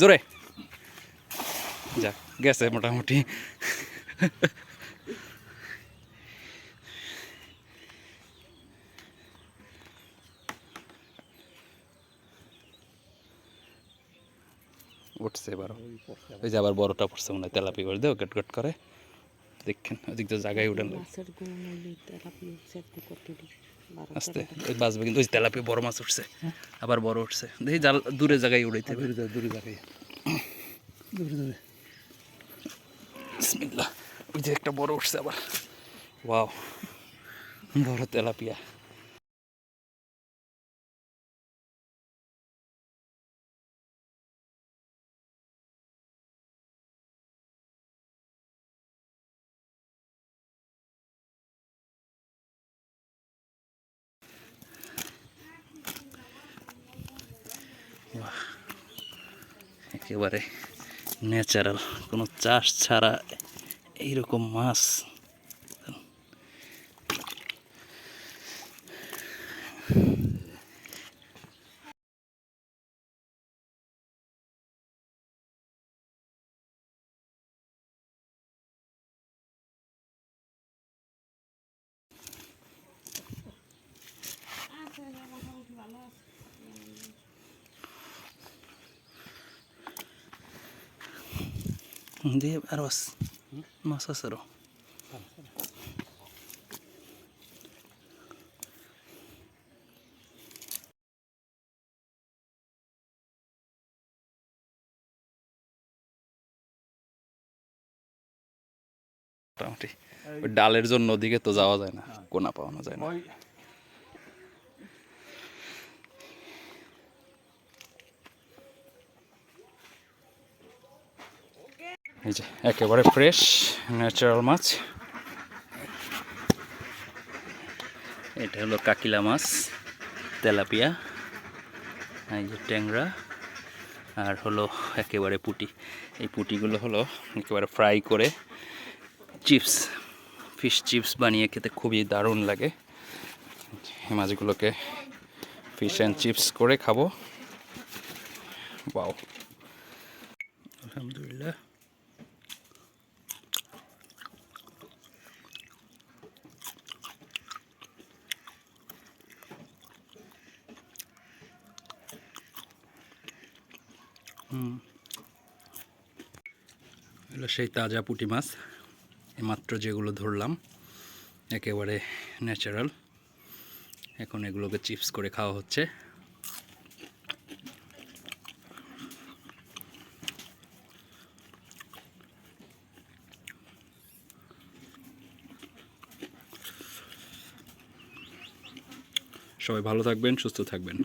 জোরে। যাক, গেছে মোটামুটি। উঠছে এবার ওই যে আবার বড়টা পড়ছে মনে হয়, তেলাপি করে দেও গেট গেট করে। দেখেন ওদিক তো জায়গায় উঠেন আস্তে ওই বাঁচবে কিন্তু ওই তেলাপি বড় মাছ উঠছে। আবার বড় উঠছে। দেখি জাল দূরে জায়গায় উড়াইতে দূরে দূরে জায়গায়। দূরে দূরে। বিসমিল্লাহ। ওই যে একটা বড় উঠছে আবার। ওয়াও। বড় তেলাপিয়া। একেবারে ন্যাচারাল কোনো চাষ ছাড়া এইরকম মাছ দিয়ে আর বাস মাছ আছে মোটামুটি ডালের জন্য ওদিকে তো যাওয়া যায় না কোনা পাওয়ানো যায় না। এই যে, একেবারে ফ্রেশ ন্যাচারাল মাছ। এটা হলো কাকিলা মাছ, তেলাপিয়া, এই যে ট্যাংরা, আর হলো একেবারে পুটি। এই পুটিগুলো হলো একেবারে ফ্রাই করে চিপস ফিশ চিপস বানিয়ে খেতে খুবই দারুণ লাগে। এই মাছগুলোকে ফিশ অ্যান্ড চিপস করে খাব। বাও আলহামদুলিল্লাহ। এগুলো সেই তাজা পুঁটি মাছ। এইমাত্র যেগুলো ধরলাম, একেবারে ন্যাচারাল এখন এগুলোকে চিপস করে খাওয়া হচ্ছে। সবাই ভালো থাকবেন, সুস্থ থাকবেন।